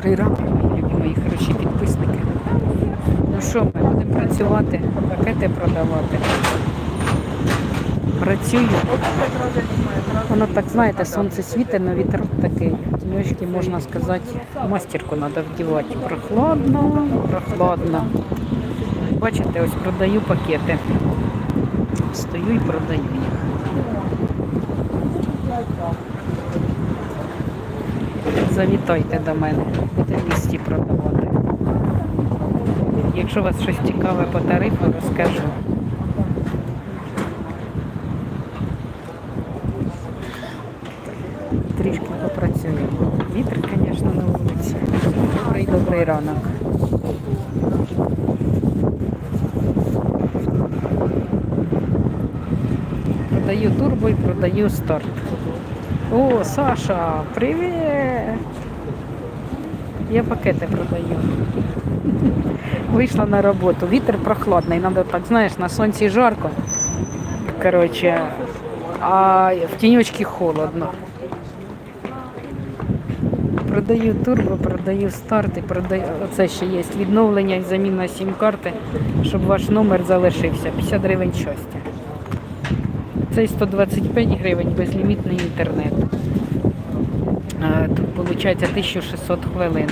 добрий ранок, мої хороші підписники. Ну що, ми будемо працювати, пакети продавати. Працюю. Воно так, знаєте, сонце світить, але вітер такий. Тіньочки, можна сказати, мастерку треба вдівати. Прохладно, прохладно. Бачите, ось продаю пакети. Стою і продаю їх. Завітайте до мене, буде в місті продавати. Якщо вас щось цікаве по тарифу, розкажу. Трішки попрацюю. Вітер, звісно, на вулиці. Добрий добрий ранок. Продаю турбо і продаю старт. О, Саша, привіт! Я пакети продаю. Вийшла на роботу. Вітер прохладний, треба так, знаєш, на сонці жарко. Коротше, а в тіньочці холодно. Продаю турбо, продаю старти, продаю. Оце ще є відновлення і заміна сім-карти, щоб ваш номер залишився. 50 гривень щастя. Цей 125 гривень безлімітний інтернет. Е, Тут виходить 1600 хвилин.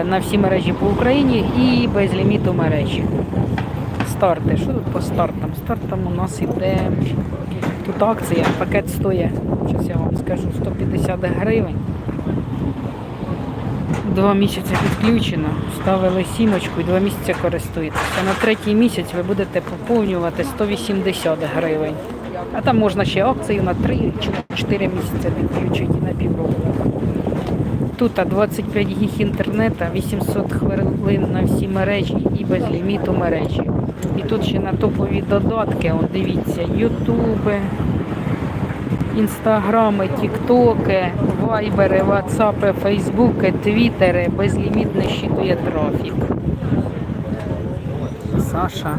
Е, На всі мережі по Україні і без ліміту мережі. Старти. Що тут по стартам? Стартам у нас іде тут акція, пакет стоїть, зараз я вам скажу, 150 гривень. Два місяці підключено, ставили сімочку і два місяці користуєтеся. На третій місяць ви будете поповнювати 180 гривень. А там можна ще акцію на 3 чи 4 місяці підключити на півроку. Тут 25 гіг інтернету, 800 хвилин на всі мережі і без ліміту мережі. І тут ще на топові додатки, он, дивіться, ютуби, інстаграми, тіктоки, вайбери, ватсапи, фейсбуки, твіттери, безлімітно щитує трафік. Саша.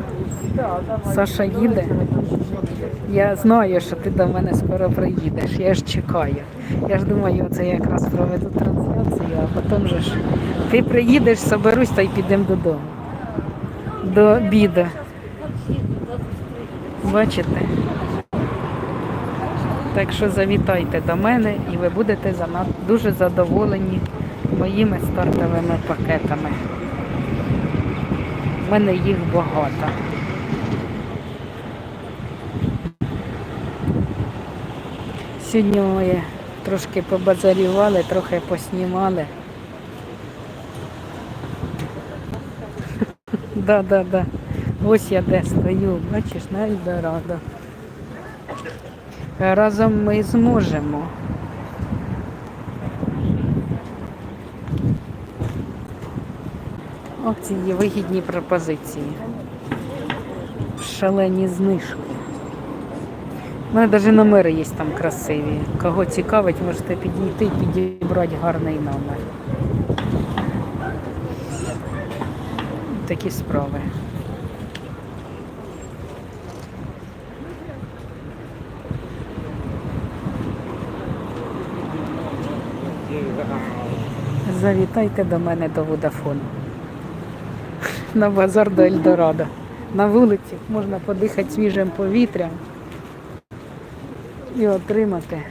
Саша їде. Я знаю, що ти до мене скоро приїдеш. Я ж чекаю. Я ж думаю, це я якраз проведу трансляцію, а потім же ж ти приїдеш, соберусь та й підемо додому. До обіду. Бачите? Так що завітайте до мене і ви будете дуже задоволені моїми стартовими пакетами. У мене їх багато. Сьогодні ми трошки побазарювали, трохи поснімали. Да, да, да. Ось я де стою, бачиш, на Ельдорадо. Разом ми зможемо. Акції вигідні пропозиції. Шалені знижки. Мене навіть номери є там красиві. Кого цікавить, можете підійти і підібрати гарний номер. Такі справи. Завітайте до мене до Водафону. На базар до Ельдорадо. На вулиці можна подихати свіжим повітрям і отримати.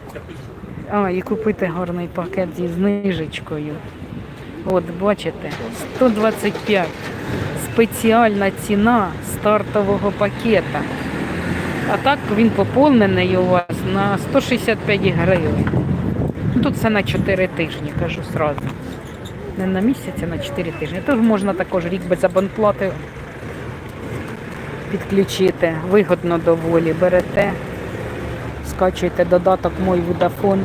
А, і купити гарний пакет зі знижечкою. От, бачите, 125. Спеціальна ціна стартового пакета. А так він поповнений у вас на 165 гривень. Ну, Тут це на 4 тижні, кажу сразу. Не на місяць, а на 4 тижні. Тож можна також рік без абонплати підключити. Вигодно доволі. Берете, скачуєте додаток Мой Водафон,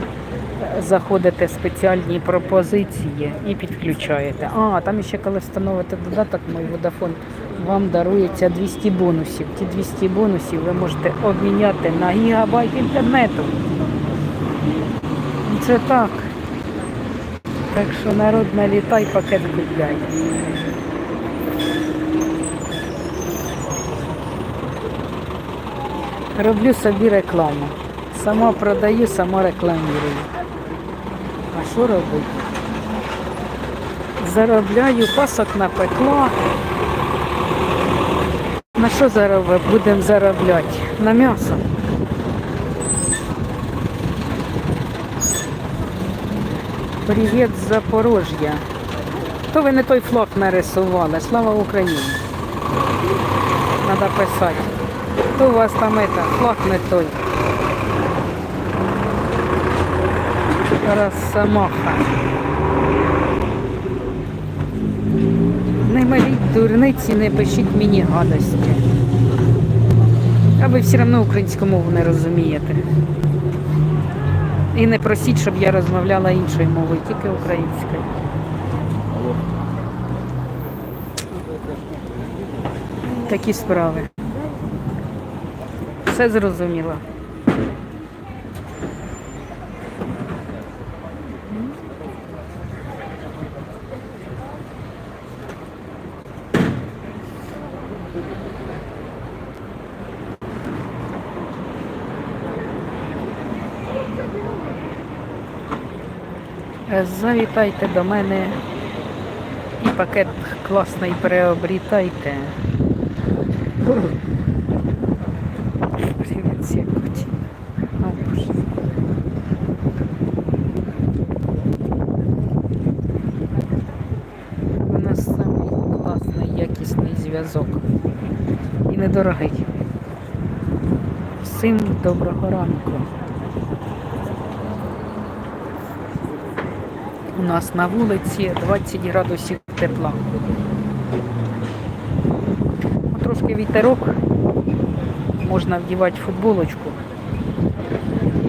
заходите в спеціальні пропозиції і підключаєте. А, там ще коли встановите додаток Мой Водафон, вам дарується 200 бонусів. Ті 200 бонусів ви можете обміняти на гігабайт інтернету. Це так. Так що народ налітай, пакет купляй. Роблю собі рекламу. Сама продаю, сама рекламірую. А що робити? Заробляю, пасок напекла. На що зараз будемо заробляти? На м'ясо. Привіт з Запорожжя. То ви не той флаг нарисували. Слава Україні. Треба писати. То у вас там это, не той. Росомаха. Не маліть дурниці, не пишіть мені гадості. А ви все одно українську мову не розумієте. І не просіть, щоб я розмовляла іншою мовою, тільки українською. Такі справи. Все зрозуміло. Завітайте до мене і пакет класний приобрітайте. Привіт, Сікоті. У нас самий класний, якісний зв'язок. І недорогий. Всім доброго ранку. У нас на вулиці 20 градусів тепла. Трошки вітерок, можна вдівати футболочку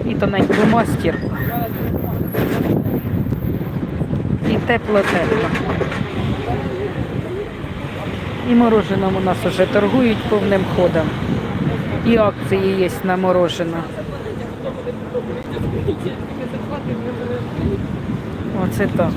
і тоненьку мастірку. І тепло-тепло. І мороженом у нас вже торгують повним ходом. І акції є на морожене. Оце так.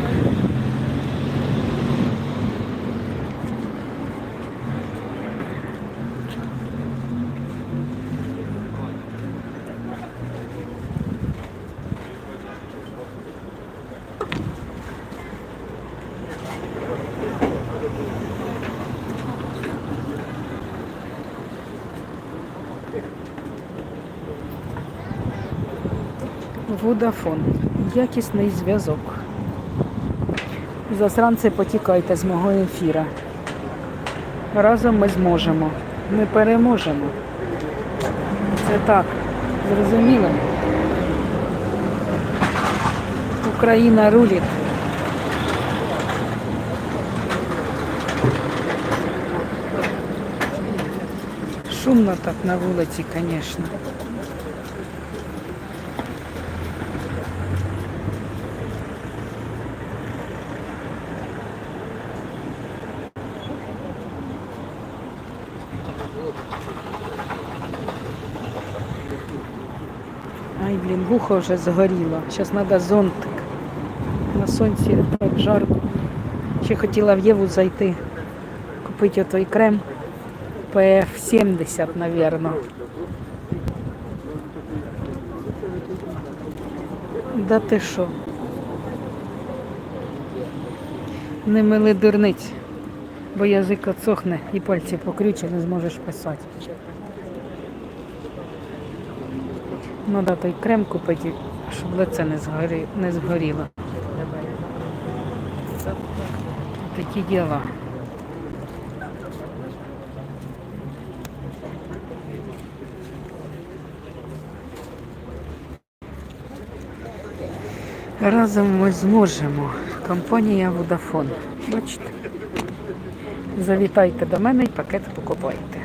Водафон. Якісний зв'язок. Засранці потікайте з мого ефіра. Разом ми зможемо. Ми переможемо. Це так. Зрозуміло? Україна рулить. Шумно так на вулиці, звісно. Ай, блін, вухо вже згоріло. Зараз треба зонтик. На сонці так жарко. Ще хотіла в Єву зайти, купити отой крем PF70, напевно. Да ти що? Не мили дурниць, бо язик отсохне і пальці покрюче, не зможеш писати. Треба той крем купити, щоб лице не, згорі, не згоріло. Такі діла. Разом ми зможемо. Компанія Vodafone. Бачите? Завітайте до мене і пакет покупайте.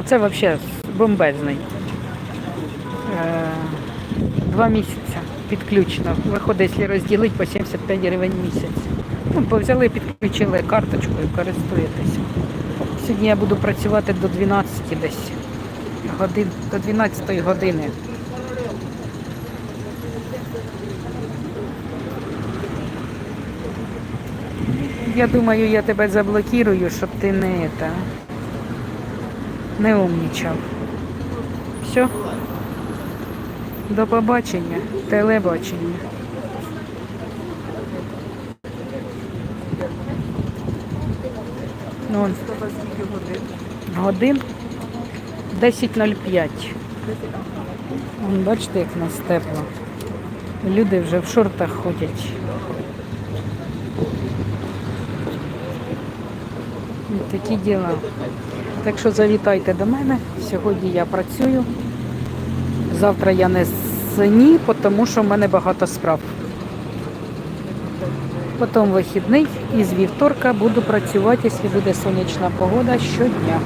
Оце взагалі бомбезний. Е, Два місяці підключено. Виходить, якщо розділити по 75 гривень місяць. Ну, бо взяли, підключили карточкою, користуєтеся. Сьогодні я буду працювати до 12 десь годин, до 12 години. Я думаю, я тебе заблокирую, щоб ти не это, не умнічав. Все. До побачення, телебачення. Ну, годин? годин 10.05. Вон, бачите, як нас тепло. Люди вже в шортах ходять. Такі діла. Так що завітайте до мене. Сьогодні я працюю. Завтра я не ні, тому що в мене багато справ. Потім вихідний і з вівторка буду працювати, якщо буде сонячна погода щодня.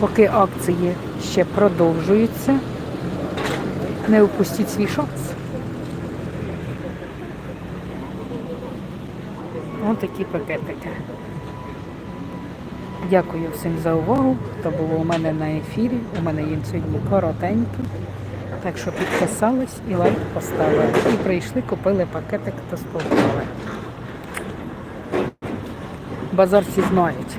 Поки акції ще продовжуються, не упустіть свій шанс. Ось такі пакетики. Дякую всім за увагу, хто було у мене на ефірі. У мене є сьогодні коротенький. Так що підписались і лайк поставили. І прийшли, купили пакетик та сполкали. Базар всі знають.